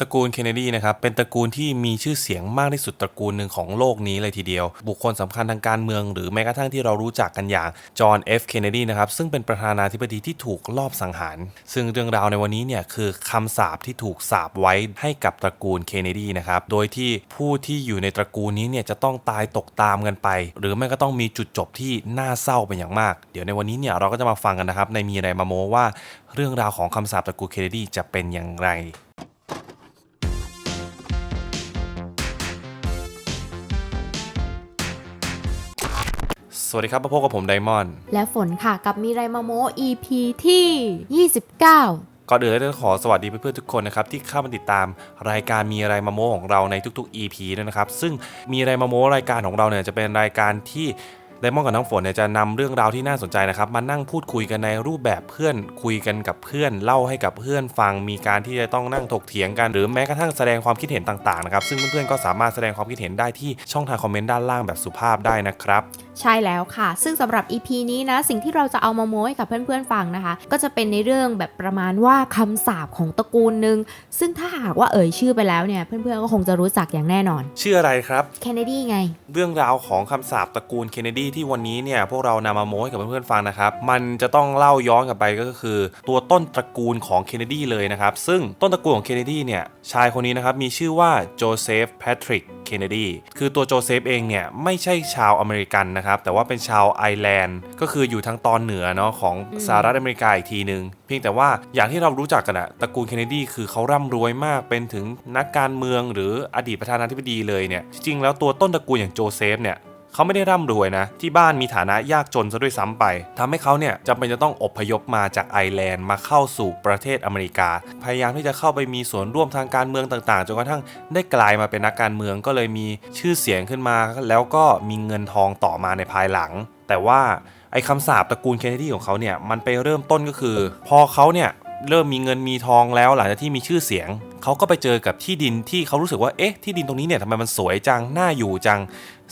ตระกูลเคนเนดีนะครับเป็นตระกูลที่มีชื่อเสียงมากที่สุดตระกูลหนึ่งของโลกนี้เลยทีเดียว บุคคลสำคัญทางการเมืองหรือแม้กระทั่งที่เรารู้จักกันอย่างจอห์นเอฟเคนเนดีนะครับซึ่งเป็นประธานาธิบดีที่ถูกลอบสังหาร ซึ่งเรื่องราวในวันนี้เนี่ยคือคำสาปที่ถูกสาปไว้ให้กับตระกูลเคนเนดีนะครับโดยที่ผู้ที่อยู่ในตระกูลนี้เนี่ยจะต้องตายตกตามกันไป หรือไม่ก็ต้องมีจุดจบที่น่าเศร้าเป็นอย่างมาก เดี๋ยวในวันนี้เนี่ยเราก็จะมาฟังกันนะครับในมีอะไรมาโมว่าเรื่องราวของคำสาปตระกูลเคนเนดีจะเป็นอย่างไร สวัสดีครับมาพบกับผมไดมอนด์และฝนค่ะกับมีไรมาโม EP ที่ 29ก่อนอื่นเลยต้องขอสวัสดีเพื่อนๆทุกคนนะครับที่เข้ามาติดตามรายการมีอะไรมาโมของเราในทุกๆ EP ด้วยนะครับ ซึ่งมีอะไรมาโมรายการของเราเนี่ยจะเป็นรายการที่ ไดมอนด์กับน้องฝนเนี่ยจะนำเรื่องราวที่น่าสนใจนะครับมานั่งพูดคุยกันในรูปแบบเพื่อนคุยกันกับเพื่อนเล่าให้กับเพื่อนฟังมีการที่จะต้องนั่งถกเถียงกันหรือแม้กระทั่งแสดงความคิดเห็นต่างๆนะครับซึ่งเพื่อนๆก็สามารถแสดงความคิดเห็นได้ที่ช่องทางคอมเมนต์ด้านล่างแบบสุภาพได้นะครับใช่แล้วค่ะ ซึ่งสำหรับ EP นี้นะสิ่งที่เราจะเอามาโม้ให้กับเพื่อนๆฟังนะคะ ก็จะเป็นในเรื่องแบบประมาณว่าคำสาปของตระกูลหนึ่งซึ่งถ้าหากว่าเอ่ยชื่อไปแล้วเนี่ยเพื่อนๆก็คงจะรู้จักอย่างแน่นอน ชื่ออะไรครับแคนเนดีไง เรื่องราวของคำสาปตระกูลเคนเนดีที่วันนี้เนี่ยพวกเรานำมาโม้ให้กับเพื่อนๆฟังนะครับ มันจะต้องเล่าย้อนกลับไปก็คือ ตัวต้นตระกูลของเคนเนดีเลยนะครับ ซึ่งต้นตระกูลของเคนเนดีเนี่ยชายคนนี้นะครับมีชื่อว่าโจเซฟแพทริกเคนเนดีคือตัวโจเซฟเองเนี่ยไม่ใช่ชาวอเมริกันนะครับ แต่ว่าเป็นชาวไอร์แลนด์ ก็คืออยู่ทางตอนเหนือเนาะของสหรัฐอเมริกาอีกทีหนึ่งเพียงแต่ว่าอย่างที่เรารู้จักกันอะตระกูลเคนเนดีคือเขาร่ำรวยมากเป็นถึงนักการเมืองหรืออดีตประธานาธิบดีเลยเนี่ยจริงๆแล้วตัวต้นตระกูลอย่างโจเซฟเนี่ย เขาไม่ได้ร่ำรวยนะ ที่บ้านมีฐานะยากจนซะด้วยซ้ำไปทำให้เขาเนี่ยจำเป็นจะต้องอพยพมาจากไอร์แลนด์มาเข้าสู่ประเทศอเมริกา พยายามที่จะเข้าไปมีส่วนร่วมทางการเมืองต่างๆจนกระทั่งได้กลายมาเป็นนักการเมืองก็เลยมีชื่อเสียงขึ้นมา แล้วก็มีเงินทองต่อมาในภายหลัง แต่ว่าไอ้คำสาปตระกูลเคนเนดีของเขาเนี่ยมันไปเริ่มต้นก็คือ พอเขาเนี่ยเริ่มมีเงินมีทองแล้วหลังจากที่มีชื่อเสียง เขาก็ไปเจอกับที่ดินที่เขารู้สึกว่าเอ๊ะที่ดินตรงนี้เนี่ยทำไมมันสวยจังน่าอยู่จัง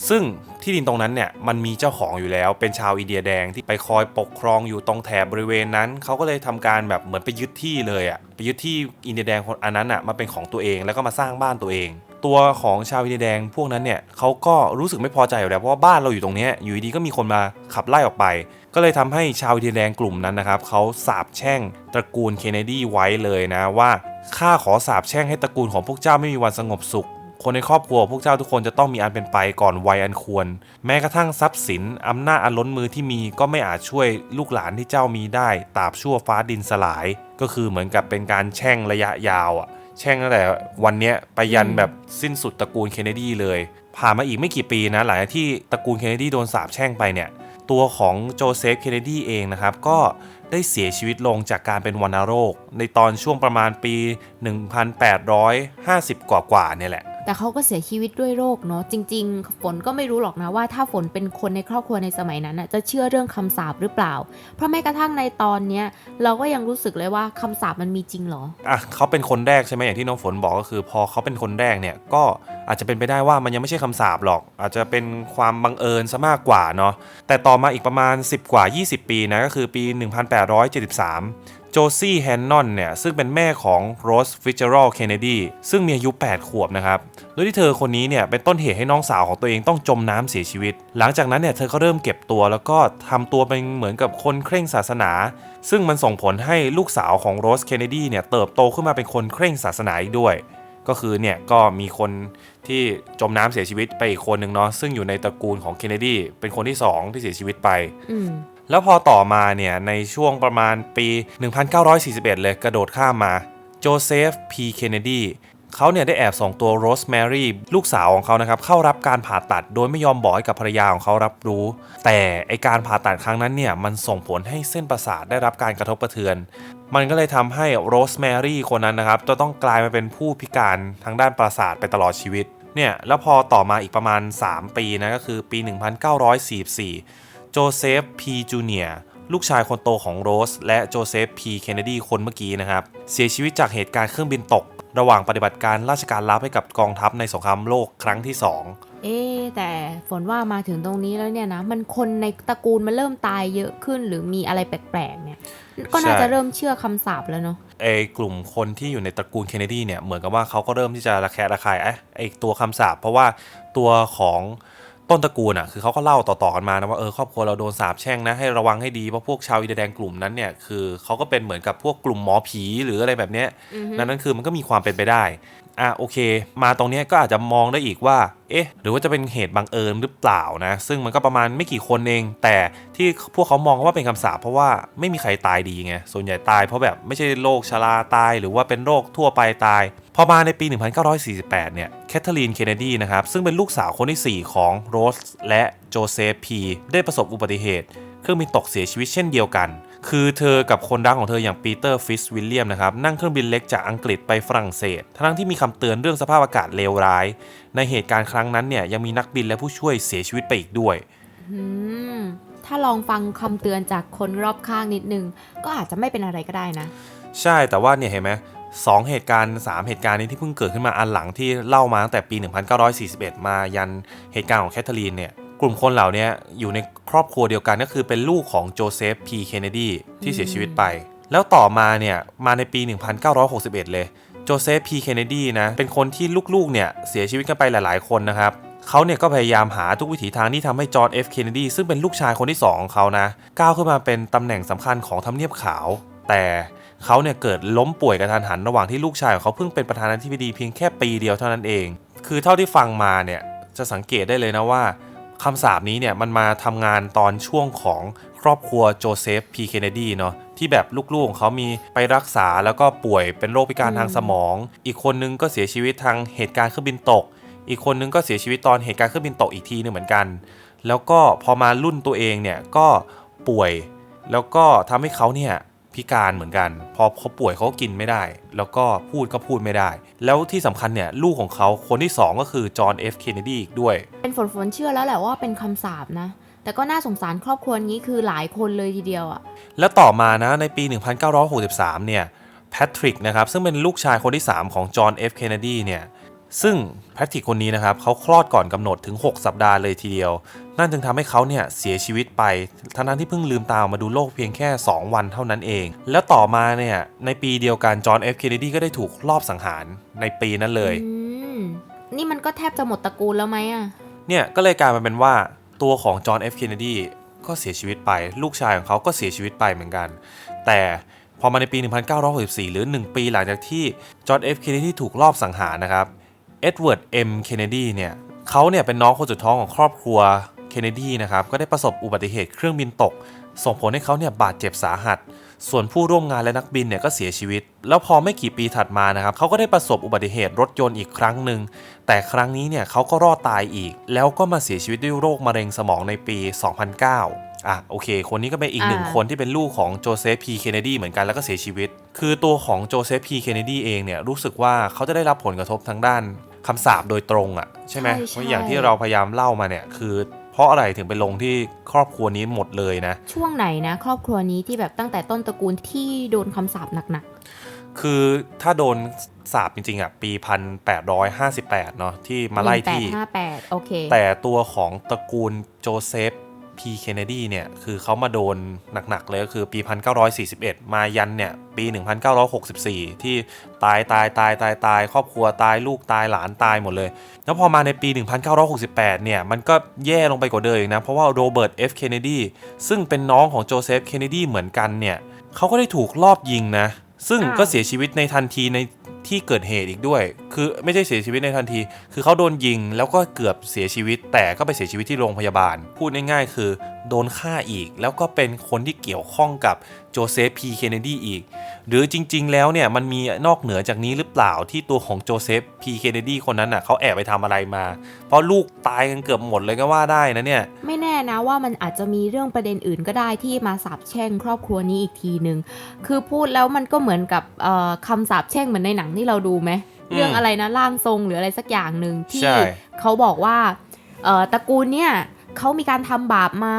ซึ่งที่ดินตรงนั้นเนี่ยมันมีเจ้าของอยู่แล้ว เป็นชาวอินเดียแดงที่ไปคอยปกครองอยู่ตรงแถบบริเวณนั้น เขาก็เลยทำการแบบเหมือนไปยึดที่เลยอะ่ะไปยึดที่อินเดียแดงคนอันนั้นอะ่ะมาเป็นของตัวเองแล้วก็มาสร้างบ้านตัวเอง ตัวของชาวอินเดียแดงพวกนั้นเนี่ยเขาก็รู้สึกไม่พอใจอยู่แล้วเพราะว่าบ้านเราอยู่ตรงนี้อยู่ดีๆก็มีคนมาขับไล่ออกไป ก็เลยทำให้ชาวอินเดียแดงกลุ่มนั้นนะครับเขาสาบแช่งตระกูลเคนเนดีไว้เลยนะว่าข้าขอสาบแช่งให้ตระกูลของพวกเจ้าไม่มีวันสงบสุข คนในครอบครัวพวกเจ้าทุกคนจะต้องมีอันเป็นไปก่อนวัยอันควร แม้กระทั่งทรัพย์สินอำนาจอันล้นมือที่มีก็ไม่อาจช่วยลูกหลานที่เจ้ามีได้ตราบชั่วฟ้าดินสลาย ก็คือเหมือนกับเป็นการแช่งระยะยาวอะแช่งตั้งแต่วันนี้ไปยันแบบสิ้นสุดตระกูลเคนเนดีเลย ผ่านมาอีกไม่กี่ปีนะหลังจากที่ตระกูลเคนเนดีโดนสาปแช่งไปเนี่ย ตัวของโจเซฟเคนเนดีเองนะครับ ก็ได้เสียชีวิตลงจากการเป็นวัณโรค ในตอนช่วงประมาณปี 1850 กว่าๆเนี่ยแหละ แต่เขาก็เสียชีวิตด้วยโรคเนาะจริง ๆ ฝนก็ไม่รู้หรอกนะว่าถ้าฝนเป็นคนในครอบครัวในสมัยนั้นน่ะจะเชื่อเรื่องคำสาปหรือเปล่า เพราะแม้กระทั่งในตอนเนี้ยเราก็ยังรู้สึกเลยว่าคำสาปมันมีจริงเหรออะเขาเป็นคนแรกใช่ไหมอย่างที่น้องฝนบอกก็คือ พอเขาเป็นคนแรกเนี่ยก็อาจจะเป็นไปได้ว่ามันยังไม่ใช่คำสาปหรอก อาจจะเป็นความบังเอิญซะมากกว่าเนาะแต่ต่อมาอีกประมาณ 10 กว่า 20 ปีนะก็คือปี 1873 โจซี่แฮนนอนเนี่ยซึ่งเป็นแม่ของโรสฟิชเจอรัลเคนเนดีซึ่งมีอายุ 8 ขวบนะครับ โดยที่เธอคนนี้เนี่ยเป็นต้นเหตุให้น้องสาวของตัวเองต้องจมน้ำเสียชีวิต หลังจากนั้นเนี่ยเธอก็เริ่มเก็บตัวแล้วก็ทำตัวเป็นเหมือนกับคนเคร่งศาสนา ซึ่งมันส่งผลให้ลูกสาวของโรสเคนเนดีเนี่ยเติบโตขึ้นมาเป็นคนเคร่งศาสนาอีกด้วย ก็คือเนี่ยก็มีคนที่จมน้ำเสียชีวิตไปอีกคนหนึ่งเนาะซึ่งอยู่ในตระกูลของเคนเนดีเป็นคนที่สองที่เสียชีวิตไป แล้วพอต่อมาเนี่ยในช่วงประมาณปี 1941 เลยกระโดดข้ามมาโจเซฟพีเคนเนดีเขาเนี่ยได้แอบส่งตัวโรสแมรี่ลูกสาวของเขานะครับเข้ารับการผ่าตัดโดยไม่ยอมบอกให้กับภรรยาของเขารับรู้ แต่ไอการผ่าตัดครั้งนั้นเนี่ยมันส่งผลให้เส้นประสาทได้รับการกระทบกระเทือน มันก็เลยทำให้โรสแมรี่คนนั้นนะครับจะต้องกลายมาเป็นผู้พิการทางด้านประสาทไปตลอดชีวิตเนี่ยแล้วพอต่อมาอีกประมาณ 3 ปีนะก็คือปี 1944 โจเซฟพีจูเนียลูกชายคนโตของโรส และโจเซฟพีเคนเนดีคนเมื่อกี้นะครับ เสียชีวิตจากเหตุการณ์เครื่องบินตก ระหว่างปฏิบัติการราชการลับให้กับกองทัพในสงครามโลกครั้งที่ 2 เอ๊ะแต่ฝนว่ามาถึงตรงนี้แล้วเนี่ยนะ มันคนในตระกูลมันเริ่มตายเยอะขึ้น หรือมีอะไรแปลกๆเนี่ย ก็น่าใช่จะเริ่มเชื่อคำสาปแล้วเนาะไอ้กลุ่มคนที่อยู่ในตระกูลเคนเนดีเนี่ยเหมือนกับว่าเขาก็เริ่มที่จะระแคะระคายไอ้ไอ้ตัวคำสาปเพราะว่าตัวของ ต้นตระกูลอะคือเขาก็เล่าต่อๆกันมานะว่าเออครอบครัวเราโดนสาปแช่งนะให้ระวังให้ดีเพราะพวกชาวอินเดียแดงกลุ่มนั้นเนี่ยคือเขาก็เป็นเหมือนกับพวกกลุ่มหมอผีหรืออะไรแบบเนี้ยอือฮึดังนั้นคือมันก็มีความเป็นไปได้ อะโอเค มาตรงนี้ก็อาจจะมองได้อีกว่า เอ๊ะ หรือว่าจะเป็นเหตุบังเอิญหรือเปล่านะ ซึ่งมันก็ประมาณไม่กี่คนเอง แต่ที่พวกเขามองว่าเป็นคำสาปเพราะว่าไม่มีใครตายดีไง ส่วนใหญ่ตายเพราะแบบไม่ใช่โรคชราตาย หรือว่าเป็นโรคทั่วไปตาย พอมาในปี 1948 เนี่ย แคทเธอรีน เคนเนดี นะครับ ซึ่งเป็นลูกสาวคนที่ 4 ของโรสและโจเซฟพี ได้ประสบอุบัติเหตุ เครื่องบินตกเสียชีวิตเช่นเดียวกัน คือเธอกับคนรักของเธออย่างปีเตอร์ฟิสวิลเลียมนะครับนั่งเครื่องบินเล็กจากอังกฤษไปฝรั่งเศส ทั้งที่มีคำเตือนเรื่องสภาพอากาศเลวร้าย ในเหตุการณ์ครั้งนั้นเนี่ยยังมีนักบินและผู้ช่วยเสียชีวิตไปอีกด้วยอืมถ้าลองฟังคำเตือนจากคนรอบข้างนิดนึง ก็อาจจะไม่เป็นอะไรก็ได้นะ ใช่แต่ว่าเนี่ยเห็นไหมสองเหตุการณ์ 3 เหตุการณ์นี้ที่เพิ่งเกิดขึ้นมาอันหลังที่เล่ามาตั้งแต่ปี 1941 มายันเหตุการณ์ของแคทเธอรีนเนี่ยกลุ่มคนเหล่านี้อยู่ใน ครอบครัวเดียวกันก็คือเป็นลูกของโจเซฟพีเคนเนดีที่เสียชีวิตไป แล้วต่อมาเนี่ยมาในปี 1961 เลยโจเซฟพีเคนเนดีนะเป็นคนที่ลูกๆเนี่ยเสียชีวิตกันไปหลายๆคนนะครับเขาเนี่ยก็พยายามหาทุกวิถีทางที่ทำให้จอห์นเอฟเคนเนดีซึ่งเป็นลูกชายคนที่สองของเขานะก้าวขึ้นมาเป็นตำแหน่งสำคัญของทำเนียบขาว แต่เขาเนี่ยเกิดล้มป่วยกระทันหันระหว่างที่ลูกชายของเขาเพิ่งเป็นประธานาธิบดีเพียงแค่ปีเดียวเท่านั้นเอง คือเท่าที่ฟังมาเนี่ยจะสังเกตได้เลยนะว่า คำสาปนี้เนี่ยมันมาทำงานตอนช่วงของครอบครัวโจเซฟพีเคนเนดีเนาะที่แบบลูกๆของเขามีไปรักษาแล้วก็ป่วยเป็นโรคพิการทางสมอง อีกคนนึงก็เสียชีวิตทางเหตุการณ์เครื่องบินตก อีกคนนึงก็เสียชีวิตตอนเหตุการณ์เครื่องบินตกอีกทีหนึงเหมือนกัน แล้วก็พอมารุ่นตัวเองเนี่ยก็ป่วย แล้วก็ทำให้เขาเนี่ย พิการเหมือนกัน พอเขาป่วยเขาก็กินไม่ได้ แล้วก็พูดก็พูดไม่ได้ แล้วที่สำคัญเนี่ยลูกของเขาคนที่สองก็คือจอห์นเอฟเคนเนดีอีกด้วย เป็นฝนฝนเชื่อแล้วแหละว่าเป็นคำสาปนะ แต่ก็น่าสงสารครอบครัวนี้คือหลายคนเลยทีเดียวอะแล้วต่อมานะในปี 1963 เนี่ยแพทริกนะครับซึ่งเป็นลูกชายคนที่ 3 ของจอห์นเอฟเคนเนดีเนี่ยซึ่งแพทริกคนนี้นะครับเขาคลอดก่อนกำหนดถึง 6 สัปดาห์เลยทีเดียว นั่นจึงทำให้เขาเนี่ยเสียชีวิตไป ทั้งนั้นที่เพิ่งลืมตาออกมาดูโลกเพียงแค่ 2 วันเท่านั้นเอง แล้วต่อมาเนี่ยในปีเดียวกันจอห์นเอฟเคนเนดีก็ได้ถูกลอบสังหารในปีนั้นเลยอืมนี่มันก็แทบจะหมดตระกูลแล้วไหมอะเนี่ยก็เลยกลายมาเป็นว่าตัวของจอห์นเอฟเคนเนดีก็เสียชีวิตไป ลูกชายของเขาก็เสียชีวิตไปเหมือนกัน แต่พอมาในปี 1964 หรือ 1 ปีหลังจากที่จอห์นเอฟเคนเนดีถูกลอบสังหารนะครับเอ็ดเวิร์ดเอ็มเคนเนดีเนี่ยเขาเนี่ยเป็นน้องคนสุดท้องของครอบครัวเคนเนดีนะครับก็ได้ประสบอุบัติเหตุเครื่องบินตก ส่งผลให้เขาเนี่ยบาดเจ็บสาหัส ส่วนผู้ร่วมงานและนักบินเนี่ยก็เสียชีวิต แล้วพอไม่กี่ปีถัดมานะครับเขาก็ได้ประสบอุบัติเหตุรถยนต์อีกครั้งหนึ่งแต่ครั้งนี้เนี่ยเขาก็รอดตายอีก แล้วก็มาเสียชีวิตด้วยโรคมะเร็งสมองในปี 2009อะโอเค คนนี้ก็เป็นอีกหนึ่งคนที่เป็นลูกของโจเซฟพีเคนเนดีเหมือนกันแล้วก็เสียชีวิต คือตัวของโจเซฟพีเคนเนดีเองเนี่ยรู้สึกว่าเขาจะได้รับผลกระทบทางด้านคำสาปโดยตรงอะใช่ไหมเพราะอย่างที่เราพยายามเล่ามาเนี่ยคือ เพราะอะไรถึงไปลงที่ครอบครัวนี้หมดเลยนะ ช่วงไหนนะ ครอบครัวนี้ที่แบบตั้งแต่ต้นตระกูลที่โดนคำสาปหนักคือถ้าโดนสาบจริงๆอะปี 1858 เนาะที่ๆมาไล่ที่ 1858 โอเค แต่ตัวของตระกูลโจเซฟ พีเคนเนดีเนี่ยคือเขามาโดนหนักๆเลยก็คือปี 1941 มายันเนี่ยปี 1964 ที่ตายตายตายตายตายครอบครัวตายลูกตายหลานตายหมดเลย แล้วพอมาในปี 1968 เนี่ยมันก็แย่ลงไปกว่าเดิมอีกนะ เพราะว่าโรเบิร์ตเอฟเคนเนดีซึ่งเป็นน้องของโจเซฟเคนเนดีเหมือนกันเนี่ยเขาก็ได้ถูกลอบยิงนะ ซึ่งก็เสียชีวิตในทันทีใน ที่เกิดเหตุอีกด้วย คือไม่ใช่เสียชีวิตในทันที คือเขาโดนยิงแล้วก็เกือบเสียชีวิต แต่ก็ไปเสียชีวิตที่โรงพยาบาล พูดง่ายๆ คือ โดนฆ่าอีก แล้วก็เป็นคนที่เกี่ยวข้องกับโจเซฟพีเคนเนดีอีก หรือจริง ๆ แล้วเนี่ยมันมีนอกเหนือจากนี้หรือเปล่าที่ตัวของโจเซฟพีเคนเนดีคนนั้นน่ะเขาแอบไปทำอะไรมา เพราะลูกตายกันเกือบหมดเลยก็ว่าได้นะเนี่ย ไม่แน่นะว่ามันอาจจะมีเรื่องประเด็นอื่นก็ได้ที่มาสาบแช่งครอบครัวนี้อีกทีหนึ่งคือพูดแล้วมันก็เหมือนกับเอ่อคำสาบแช่งเหมือนในหนังที่เราดูไหมอืมเรื่องอะไรนะร่างทรงหรืออะไรสักอย่างหนึ่งที่ใช่เขาบอกว่าเอ่อตระกูลเนี่ย เขามีการทำบาปมา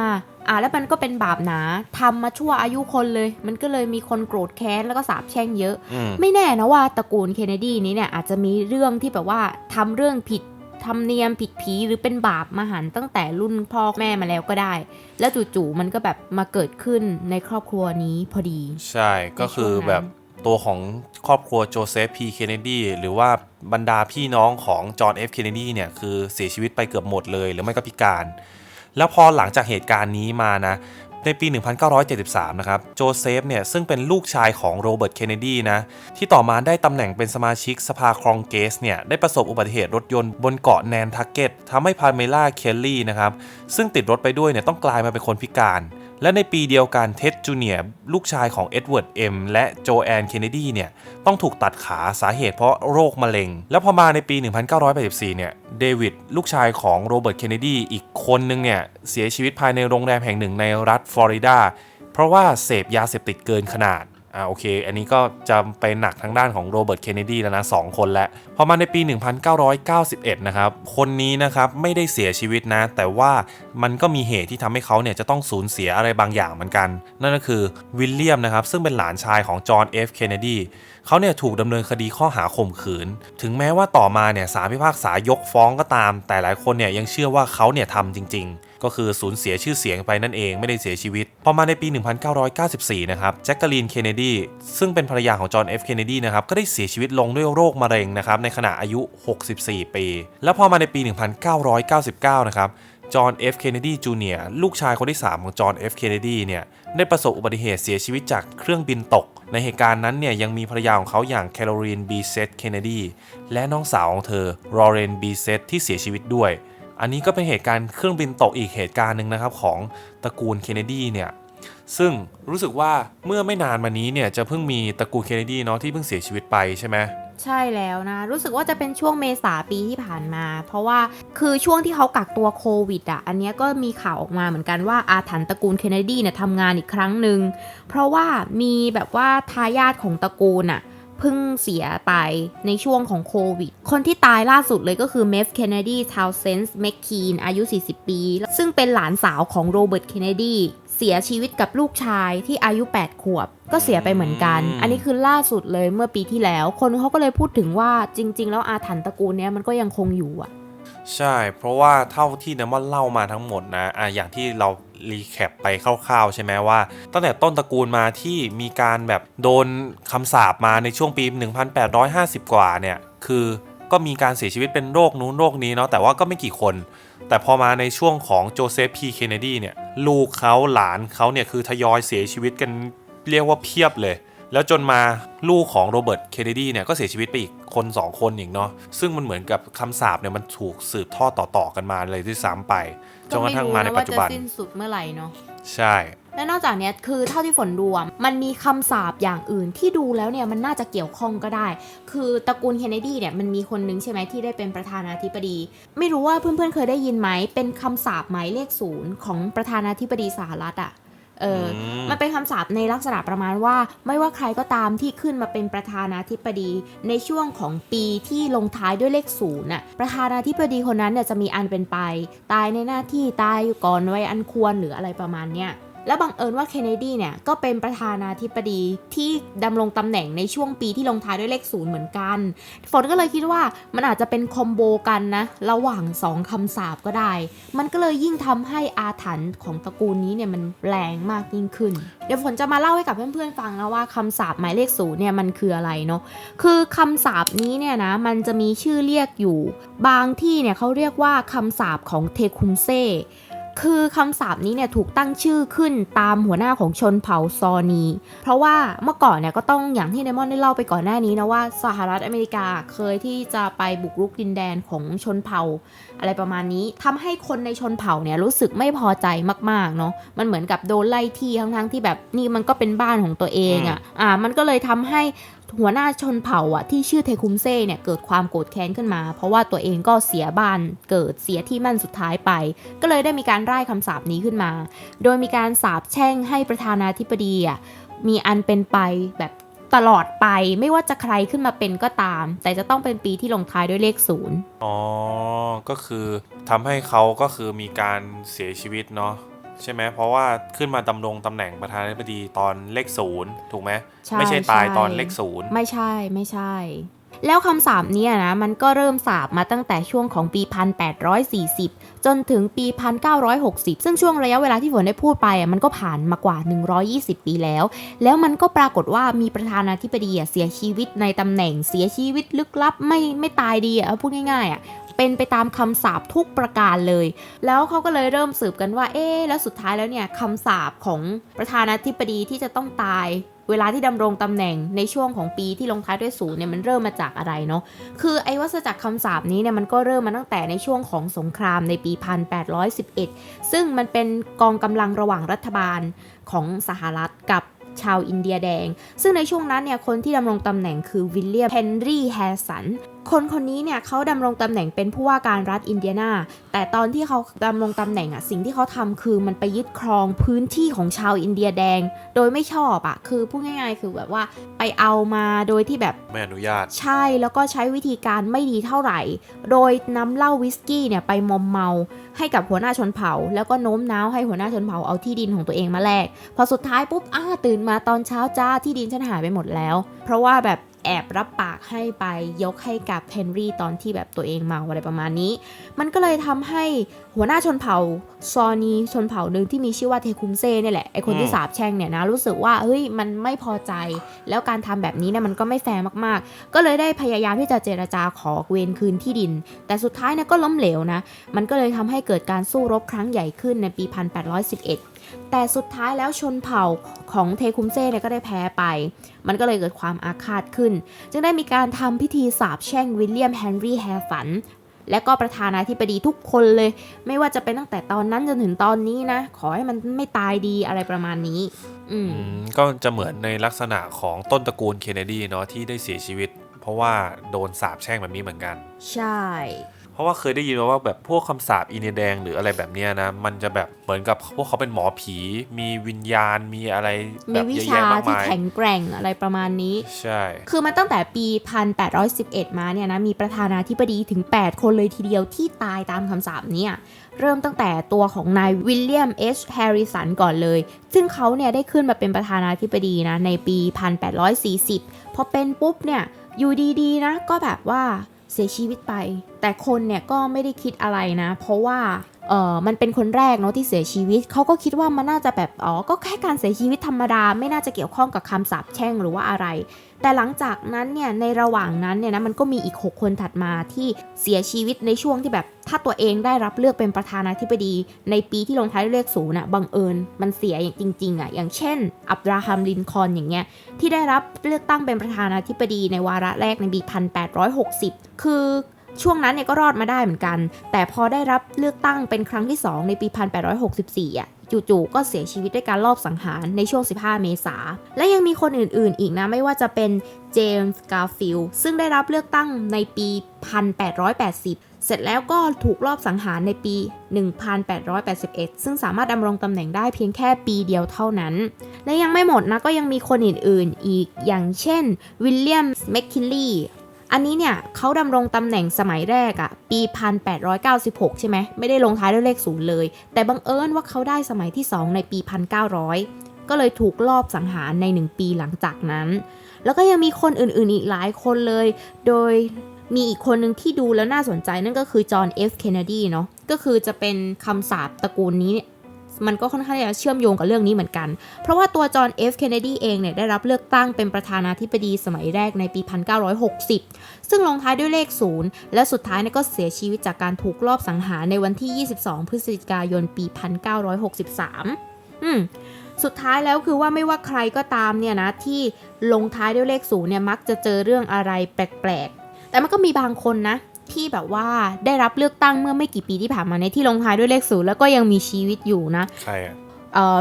อ่าแล้วมันก็เป็นบาปหนาทำมาชั่วอายุคนเลย มันก็เลยมีคนโกรธแค้นแล้วก็สาปแช่งเยอะอืมไม่แน่นะว่าตระกูลเคนเนดีนี้เนี่ยอาจจะมีเรื่องที่แบบว่าทำเรื่องผิดทำเนียมผิดผีหรือเป็นบาปมาหันตั้งแต่รุ่นพ่อแม่มาแล้วก็ได้ แล้วจู่ๆมันก็แบบมาเกิดขึ้นในครอบครัวนี้พอดี ใช่ก็คือแบบตัวของครอบครัวโจเซฟพีเคนเนดีหรือว่าบรรดาพี่น้องของจอห์นเอฟเคนเนดีเนี่ยคือเสียชีวิตไปเกือบหมดเลย หรือไม่ก็พิการ แล้วพอหลังจากเหตุการณ์นี้มานะในปี 1973 นะครับ โจเซฟ เนี่ย ซึ่งเป็นลูกชายของโรเบิร์ต เคนเนดี นะ ที่ต่อมาได้ตำแหน่งเป็นสมาชิกสภาครองเกส เนี่ย ได้ประสบอุบัติเหตุรถยนต์บนเกาะแนนทักเก็ตทำให้พาเมล่า เคลลี่ นะครับ ซึ่งติดรถไปด้วย เนี่ย ต้องกลายมาเป็นคนพิการ และในปีเดียวกันเท็ดจูเนียร์ลูกชายของเอ็ดเวิร์ดเอ็มและโจแอนเคนเนดีเนี่ยต้องถูกตัดขาสาเหตุเพราะโรคมะเร็ง แล้วพอมาในปี 1984 เนี่ยเดวิดลูกชายของโรเบิร์ตเคนเนดีอีกคนนึงเนี่ยเสียชีวิตภายในโรงแรมแห่งหนึ่งในรัฐฟลอริดาเพราะว่าเสพยาเสพติดเกินขนาด อ่าโอเค อันนี้ก็จะไปหนักทางด้านของโรเบิร์ต เคนเนดีแล้วนะสองคนแล้วพอมาในปี 1991 นะครับ คนนี้นะครับไม่ได้เสียชีวิตนะ แต่ว่ามันก็มีเหตุที่ทำให้เขาเนี่ยจะต้องสูญเสียอะไรบางอย่างเหมือนกัน นั่นก็คือวิลเลียมนะครับ ซึ่งเป็นหลานชายของจอห์นเอฟเคนเนดีเขาเนี่ยถูกดำเนินคดีข้อหาข่มขืน ถึงแม้ว่าต่อมาเนี่ยศาลพิพากษายกฟ้องก็ตาม แต่หลายคนเนี่ยยังเชื่อว่าเขาเนี่ยทำจริง ๆ ก็คือสูญเสียชื่อเสียงไปนั่นเองไม่ได้เสียชีวิต พอมาในปี 1994 นะครับแจ็คกาลีน เคนเนดี ซึ่งเป็นภรรยาของจอห์นเอฟ เคนเนดีนะครับก็ได้เสียชีวิตลงด้วยโรคมะเร็งนะครับในขณะอายุ 64 ปี แล้วพอมาในปี 1999 นะครับจอห์นเอฟ เคนเนดี จูเนียร์ลูกชายคนที่ 3 ของจอห์นเอฟ เคนเนดีเนี่ยได้ประสบอุบัติเหตุเสียชีวิตจากเครื่องบินตก ในเหตุการณ์นั้นเนี่ยยังมีภรรยาของเขาอย่างแคโรลีนบีเซตเคนเนดีและน้องสาวของเธอรอเรนบีเซตที่เสียชีวิตด้วย อันนี้ก็เป็นเหตุการณ์เครื่องบินตกอีกเหตุการณ์หนึ่งนะครับของตระกูลเคนเนดีเนี่ยซึ่งรู้สึกว่าเมื่อไม่นานมานี้เนี่ยจะเพิ่งมีตระกูลเคนเนดีเนาะที่เพิ่งเสียชีวิตไปใช่ไหมใช่แล้วนะ รู้สึกว่าจะเป็นช่วงเมษาปีที่ผ่านมา เพราะว่าคือช่วงที่เขากักตัวโควิดอะ อันนี้ก็มีข่าวออกมาเหมือนกันว่าอาถรรพ์ตระกูลเคนเนดีเนี่ยทำงานอีกครั้งหนึ่ง เพราะว่ามีแบบว่าทายาทของตระกูลอะ เพิ่งเสียไปในช่วงของโควิด คนที่ตายล่าสุดเลยก็คือเมฟเคนเนดีทาวเซนส์แมคคีนอายุ 40 ปี ซึ่งเป็นหลานสาวของโรเบิร์ตเคนเนดีเสียชีวิตกับลูกชายที่อายุ 8 ขวบ ก็เสียไปเหมือนกันอืมอันนี้คือล่าสุดเลยเมื่อปีที่แล้ว คนเขาก็เลยพูดถึงว่าจริง ๆ แล้วอาถรรพ์ตระกูลเนี้ยมันก็ยังคงอยู่อะ ใช่ เพราะว่าเท่าที่เนมอนเล่ามาทั้งหมดนะอะอย่างที่เรารีแคปไปคร่าวๆใช่ไหมว่า ตั้งแต่ต้นตระกูลมาที่มีการแบบโดนคำสาปมาในช่วงปี 1850 กว่าเนี่ยคือก็มีการเสียชีวิตเป็นโรคนู้นโรคนี้เนาะแต่ว่าก็ไม่กี่คน แต่พอมาในช่วงของโจเซฟพีเคนเนดีเนี่ยลูกเขาหลานเขาเนี่ยคือทยอยเสียชีวิตกันเรียกว่าเพียบเลย แล้วจนมาลูกของโรเบิร์ตเคนเนดีเนี่ยก็เสียชีวิตไปอีกคน 2 คนอีกเนาะซึ่งมันเหมือนกับคำสาปเนี่ยมันถูกสืบทอดต่อๆกันมาเลยที่ซ้ำไปจนกระทั่งมาในปัจจุบันก็ไม่รู้นะว่าจะสิ้นสุดเมื่อไหร่เนาะใช่และนอกจากเนี้ยคือเท่าที่ฝนดูอะมันมีคำสาปอย่างอื่นที่ดูแล้วเนี่ยมันน่าจะเกี่ยวข้องก็ได้ คือตระกูลเคนเนดีเนี่ยมันมีคนนึงใช่ไหมที่ได้เป็นประธานาธิบดี ไม่รู้ว่าเพื่อนๆเคยได้ยินไหมเป็นคำสาปหมายเลขศูนย์ของประธานาธิบดีสหรัฐอะ เอออมมันเป็นคำสาปในลักษณะประมาณว่า ไม่ว่าใครก็ตามที่ขึ้นมาเป็นประธานาธิบดี ในช่วงของปีที่ลงท้ายด้วยเลขศูนย์น่ะประธานาธิบดีคนนั้นเนี่ยจะมีอันเป็นไป ตายในหน้าที่ตายก่อนวัยอันควรหรืออะไรประมาณเนี้ย และบังเอิญว่าเคนเนดีเนี่ยก็เป็นประธานาธิบดีที่ดำรงตำแหน่งในช่วงปีที่ลงท้ายด้วยเลขศูนย์เหมือนกัน ฝนก็เลยคิดว่ามันอาจจะเป็นคอมโบกันนะ ระหว่างสองคำสาปก็ได้ มันก็เลยยิ่งทำให้อาถรรพ์ของตระกูลนี้เนี่ยมันแรงมากยิ่งขึ้น เดี๋ยวฝนจะมาเล่าให้กับเพื่อนๆฟังนะว่าคำสาปหมายเลขศูนย์เนี่ยมันคืออะไรเนาะ คือคำสาปนี้เนี่ยนะมันจะมีชื่อเรียกอยู่ บางที่เนี่ยเขาเรียกว่าคำสาปของเทคุนเซ คือคำสาปนี้เนี่ยถูกตั้งชื่อขึ้นตามหัวหน้าของชนเผ่าซอนี เพราะว่าเมื่อก่อนเนี่ยก็ต้องอย่างที่เนมอนได้เล่าไปก่อนหน้านี้นะว่าสหรัฐอเมริกาเคยที่จะไปบุกรุกดินแดนของชนเผ่า อะไรประมาณนี้ทำให้คนในชนเผ่าเนี่ยรู้สึกไม่พอใจมากๆเนาะมันเหมือนกับโดนไล่ที่ทั้งๆที่แบบนี่มันก็เป็นบ้านของตัวเองอะ่ะอ่ามันก็เลยทำให้ หัวหน้าชนเผ่าอะที่ชื่อเทคุมเซ่เนี่ยเกิดความโกรธแค้นขึ้นมา เพราะว่าตัวเองก็เสียบ้านเกิดเสียที่มั่นสุดท้ายไป ก็เลยได้มีการร่ายคำสาปนี้ขึ้นมา โดยมีการสาปแช่งให้ประธานาธิบดีอะมีอันเป็นไปแบบตลอดไปไม่ว่าจะใครขึ้นมาเป็นก็ตาม แต่จะต้องเป็นปีที่ลงท้ายด้วยเลขศูนย์อ๋อก็คือทำให้เขาก็คือมีการเสียชีวิตเนาะ ใช่ไหมเพราะว่าขึ้นมาดำรงตำแหน่งประธานาธิบดีตอนเลขศูนย์ถูกไหมใช่ไม่ใช่ตายใช่ ตอนเลขศูนย์ไม่ใช่ไม่ใช่ แล้วคำสาปเนี่ยนะ มันก็เริ่มสาบมาตั้งแต่ช่วงของปี 1840 จนถึงปี 1960 ซึ่งช่วงระยะเวลาที่ฝนได้พูดไปอะมันก็ผ่านมากว่า 120 ปีแล้ว แล้วมันก็ปรากฏว่ามีประธานาธิบดีอะเสียชีวิตในตำแหน่งเสียชีวิตลึกลับไม่ไม่ตายดีอะเอาพูดง่ายๆอะ เป็นไปตามคำสาปทุกประการเลย แล้วเขาก็เลยเริ่มสืบกันว่า เอ๊แล้วสุดท้ายแล้วเนี่ยคำสาปของประธานาธิบดีที่จะต้องตาย เวลาที่ดำรงตำแหน่งในช่วงของปีที่ลงท้ายด้วยศูนย์เนี่ยมันเริ่มมาจากอะไรเนาะ คือไอ้วัฏจักรคำสาปนี้เนี่ยมันก็เริ่มมาตั้งแต่ในช่วงของสงครามในปี 1811 ซึ่งมันเป็นกองกำลังระหว่างรัฐบาลของสหรัฐกับชาวอินเดียแดง ซึ่งในช่วงนั้นเนี่ยคนที่ดำรงตำแหน่งคือวิลเลียม เฮนรี่ แฮร์สัน คนคนนี้เนี่ยเขาดำรงตำแหน่งเป็นผู้ว่าการรัฐอินเดียนาแต่ตอนที่เขาดำรงตำแหน่งอะสิ่งที่เขาทำคือมันไปยึดครองพื้นที่ของชาวอินเดียแดง โดยไม่ชอบอะคือพูดง่ายๆ คือแบบว่าไปเอามาโดยที่แบบไม่อนุญาต ใช่แล้วก็ใช้วิธีการไม่ดีเท่าไหร่ โดยนำเหล้าวิสกี้เนี่ยไปมอมเมาให้กับหัวหน้าชนเผ่า แล้วก็โน้มน้าวให้หัวหน้าชนเผ่าเอาที่ดินของตัวเองมาแลกพอสุดท้ายปุ๊บอ้าตื่นมาตอนเช้าจ้าที่ดินฉันหายไปหมดแล้ว เพราะว่าแบบ แอบรับปากให้ไปยกให้กับเฮนรี่ตอนที่แบบตัวเองเมาอะไรประมาณนี้ มันก็เลยทำให้หัวหน้าชนเผ่าซอนีชนเผ่าหนึ่งที่มีชื่อว่าเทคุมเซ่เนี่ยแหละไอคนที่สาบแช่งเนี่ยนะรู้สึกว่าเฮ้ยมันไม่พอใจ แล้วการทำแบบนี้เนี่ยมันก็ไม่แฟร์มากๆ ก็เลยได้พยายามที่จะเจรจาขอเวรคืนที่ดิน แต่สุดท้ายเนี่ยก็ล้มเหลวนะมันก็เลยทำให้เกิดการสู้รบครั้งใหญ่ขึ้นในปี 1811 แต่สุดท้ายแล้วชนเผ่าของเทคุมเซ่เนี่ยก็ได้แพ้ไป มันก็เลยเกิดความอาฆาตขึ้น จึงได้มีการทำพิธีสาปแช่งวิลเลียมแฮนรี่แฮร์ฝันและก็ประธานาธิบดีทุกคนเลย ไม่ว่าจะเป็นตั้งแต่ตอนนั้นจนถึงตอนนี้นะ ขอให้มันไม่ตายดีอะไรประมาณนี้ อืมอืมก็จะเหมือนในลักษณะของต้นตระกูลเคนเนดีเนาะที่ได้เสียชีวิต เพราะว่าโดนสาปแช่งแบบนี้เหมือนกัน ใช่ เพราะว่าเคยได้ยินมาว่าแบบพวกคำสาปอินเดียแดงหรืออะไรแบบเนี้ยนะ มันจะแบบเหมือนกับพวกเขาเป็นหมอผี มีวิญญาณมีอะไรแบมีบวิเยอะชาแยะมากที่มายแข็งแกร่งอะไรประมาณนี้ ใช่ คือมันตั้งแต่ปี 1811 มาเนี่ยนะ มีประธานาธิบดีถึง 8 คนเลยทีเดียวที่ตายตามคำสาปเนี่ย เริ่มตั้งแต่ตัวของนายวิลเลียม เอช แฮร์ริสันก่อนเลย ซึ่งเขาเนี่ยได้ขึ้นมาเป็นประธานาธิบดีนะ ในปี 1840 พอเป็นปุ๊บเนี่ย อยู่ดีๆนะ ก็แบบว่า เสียชีวิตไป แต่คนเนี่ยก็ไม่ได้คิดอะไรนะ เพราะว่า เออมันเป็นคนแรกเนาะที่เสียชีวิต เขาก็คิดว่ามันน่าจะแบบอ๋อก็แค่การเสียชีวิตธรรมดา ไม่น่าจะเกี่ยวข้องกับคำสาปแช่งหรือว่าอะไร แต่หลังจากนั้นเนี่ยในระหว่างนั้นเนี่ยนะมันก็มีอีก 6 คนถัดมาที่เสียชีวิตในช่วงที่แบบ ถ้าตัวเองได้รับเลือกเป็นประธานาธิบดี ในปีที่ลงท้ายด้วยเลขศูนย์อะบังเอิญมันเสียอย่างจริงๆอะอย่างเช่น อับราฮัมลินคอนอย่างเงี้ยที่ได้รับเลือกตั้งเป็นประธานาธิบดีในวาระแรกในปี 1860 คือ ช่วงนั้นเนี่ยก็รอดมาได้เหมือนกัน แต่พอได้รับเลือกตั้งเป็นครั้งที่ 2 ในปี 1864อะจู่ๆก็เสียชีวิตด้วยการลอบสังหารในช่วง 15 เมษา และยังมีคนอื่นๆ อีกนะ ไม่ว่าจะเป็นเจมส์กาฟิลซึ่งได้รับเลือกตั้งในปี 1880 เสร็จแล้วก็ถูกลอบสังหารในปี 1881 ซึ่งสามารถดำรงตำแหน่งได้เพียงแค่ปีเดียวเท่านั้น และยังไม่หมดนะ ก็ยังมีคนอื่นๆ อีกอย่างเช่น วิลเลียมแมคคินลี อันนี้เนี่ยเขาดำรงตำแหน่งสมัยแรกอะปี 1896 ใช่ไหมไม่ได้ลงท้ายด้วยเลขศูนย์เลย แต่บังเอิญว่าเขาได้สมัยที่ 2 ในปี 1900 ก็เลยถูกลอบสังหารใน 1 ปีหลังจากนั้น แล้วก็ยังมีคนอื่นๆอีกหลายคนเลย โดยมีอีกคนหนึ่งที่ดูแล้วน่าสนใจนั่นก็คือจอห์นเอฟเคนเนดีเนาะก็คือจะเป็นคำสาปตระกูลนี้เนี่ย มันก็ค่อนข้างจะเชื่อมโยงกับเรื่องนี้เหมือนกัน เพราะว่าตัวจอห์นเอฟเคนเนดีเองเนี่ยได้รับเลือกตั้งเป็นประธานาธิบดีสมัยแรกในปี 1960 ซึ่งลงท้ายด้วยเลขศูนย์และสุดท้ายเนี่ยก็เสียชีวิตจากการถูกลอบสังหารในวันที่ 22 พฤศจิกายนปี 1963 อืมสุดท้ายแล้วคือว่าไม่ว่าใครก็ตามเนี่ยนะที่ลงท้ายด้วยเลขศูนย์เนี่ยมักจะเจอเรื่องอะไรแปลกๆ แต่มันก็มีบางคนนะ ที่แบบว่าได้รับเลือกตั้งเมื่อไม่กี่ปีที่ผ่านมาในยที่ลงท้ายด้วยเลขศูนย์แล้วก็ยังมีชีวิตอยู่นะใครอะ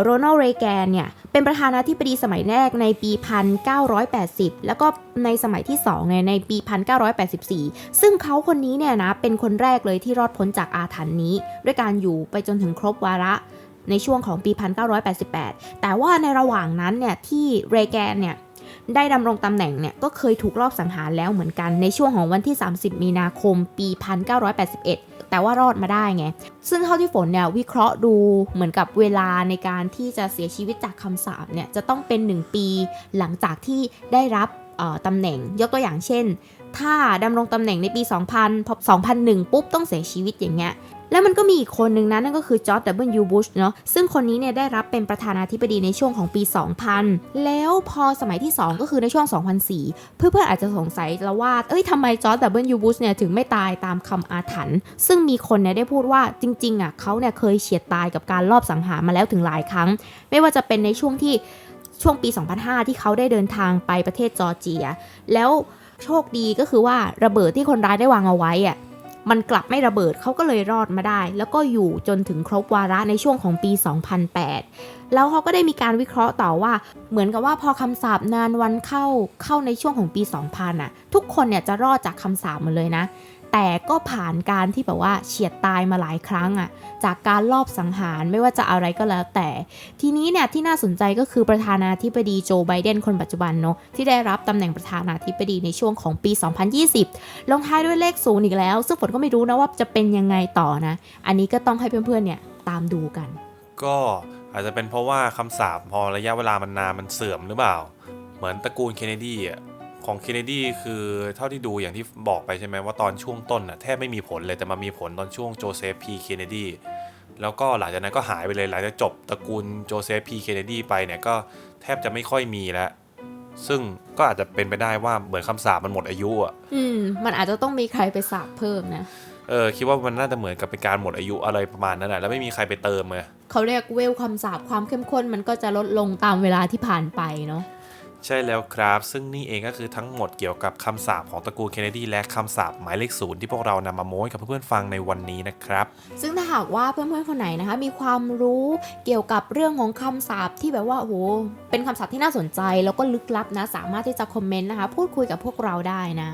โรนัลด์เรแกนเนี่ย เป็นประธานาธิบดีสมัยแรกในปี 1980 แล้วก็ในสมัยที่2เนี่ยในปี 1984 ซึ่งเขาคนนี้เนี่ยนะ เป็นคนแรกเลยที่รอดพ้นจากอาถรรพ์นี้ ด้วยการอยู่ไปจนถึงครบวาระในช่วงของปี 1988 แต่ว่าในระหว่างนั้นเนี่ยที่เรแกนเนี่ย ได้ดำรงตำแหน่งเนี่ยก็เคยถูกลอบสังหารแล้วเหมือนกันในช่วงของวันที่ 30 มีนาคม ปี 1981 แต่ว่ารอดมาได้ไง ซึ่งเท่าที่ฝนเนี่ยวิเคราะห์ดูเหมือนกับเวลาในการที่จะเสียชีวิตจากคำสาปเนี่ยจะต้องเป็น 1 ปีหลังจากที่ได้รับตำแหน่งยกตัวอย่างเช่น ถ้าดำรงตำแหน่งในปี 2000พอ2001 ปุ๊บต้องเสียชีวิตอย่างเงี้ย แล้วมันก็มีอีกคนหนึ่งนะนั่นก็คือจอร์ด W. Bush เนาะซึ่งคนนี้เนี่ยได้รับเป็นประธานาธิบดีในช่วงของปี 2000 แล้วพอสมัยที่ 2 ก็คือในช่วง 2004 เพื่อนๆอาจจะสงสัยแล้วว่า เอ้ยทำไมจอร์ด W. Bush เนี่ยถึงไม่ตายตามคำอาถรรพ์ซึ่งมีคนเนี่ยได้พูดว่าจริงๆอะเขาเนี่ยเคยเฉียดตายกับการลอบสังหารมาแล้วถึงหลายครั้ง ไม่ว่าจะเป็นในช่วงที่ช่วงปี 2005 ที่เขาได้เดินทางไปประเทศจอร์เจีย แล้วโชคดีก็คือว่าระเบิดที่คนร้ายได้วางเอาไว้อะ มันกลับไม่ระเบิดเขาก็เลยรอดมาได้ แล้วก็อยู่จนถึงครบวาระในช่วงของปี 2008 แล้วเขาก็ได้มีการวิเคราะห์ต่อว่า เหมือนกับว่าพอคำสาปนานวันเข้าเข้าในช่วงของปี 2000อะทุกคนเนี่ยจะรอดจากคำสาปหมดเลยนะ แต่ก็ผ่านการที่แบบว่าเฉียดตายมาหลายครั้งอะจากการลอบสังหารไม่ว่าจะอะไรก็แล้วแต่ ทีนี้เนี่ยที่น่าสนใจก็คือประธานาธิบดีโจไบเดนคนปัจจุบันเนาะที่ได้รับตำแหน่งประธานาธิบดีในช่วงของปี 2020 ลงท้ายด้วยเลขศูนย์อีกแล้ว ซึ่งฝนก็ไม่รู้นะว่าจะเป็นยังไงต่อนะ อันนี้ก็ต้องให้เพื่อนๆเนี่ยตามดูกัน ก็อาจจะเป็นเพราะว่าคำสาปพอระยะเวลามันนานมันเสื่อมหรือเปล่า เหมือนตระกูลเคนเนดีอะ ของเคนเนดีคือเท่าที่ดูอย่างที่บอกไปใช่ไหมว่าตอนช่วงต้นอะแทบไม่มีผลเลยแต่มามีผลตอนช่วงโจเซฟพีเคนเนดีแล้วก็หลังจากนั้นก็หายไปเลยหลังจากจบตระกูลโจเซฟพีเคนเนดีไปเนี่ยก็แทบจะไม่ค่อยมีแล้ว ซึ่งก็อาจจะเป็นไปได้ว่าเหมือนคำสาปมันหมดอายุอะอืม มันอาจจะต้องมีใครไปสาบเพิ่มนะเออคิดว่ามันน่าจะเหมือนกับเป็นการหมดอายุอะไรประมาณนั้นแหละแล้วไม่มีใครไปเติมเลยเขาเรียกเวลคำสาปความเข้มข้นมันก็จะลดลงตามเวลาที่ผ่านไปเนาะ ใช่แล้วครับ ซึ่งนี่เองก็คือทั้งหมดเกี่ยวกับคำสาปของตระกูลเคนเนดีและคำสาปหมายเลขศูนย์ที่พวกเรานำมาโม้ให้กับเพื่อนๆฟังในวันนี้นะครับ ซึ่งถ้าหากว่าเพื่อนๆคนไหนนะคะ มีความรู้เกี่ยวกับเรื่องของคำสาปที่แบบว่าโอ้โหเป็นคำสาปที่น่าสนใจแล้วก็ลึกลับนะ สามารถที่จะคอมเมนต์นะคะ พูดคุยกับพวกเราได้นะ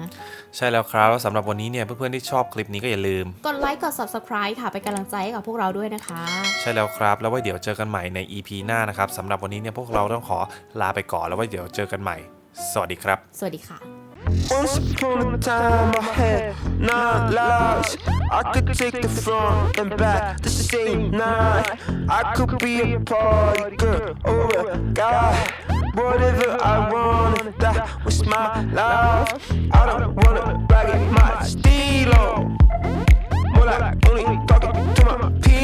ใช่แล้วครับแล้วสำหรับวันนี้เนี่ยเพื่อนๆที่ชอบคลิปนี้ก็อย่าลืม กดไลค์กด subscribe ค่ะเป็นกำลังใจให้กับพวกเราด้วยนะคะ ใช่แล้วครับ แล้วไว้เดี๋ยวเจอกันใหม่ใน EP หน้านะครับสำหรับวันนี้เนี่ยพวกเราต้องขอลาไปก่อนแล้วไว้เดี๋ยวเจอจอกันใหม่ สวัสดีครับ สวัสดีค่ะ Once upon a time, I had nine lives. I could take the front and back the same night. I could be a party girl or a guy. Whatever I want, that was my life. I don't wanna brag it, my steelo. More like only talking to my people.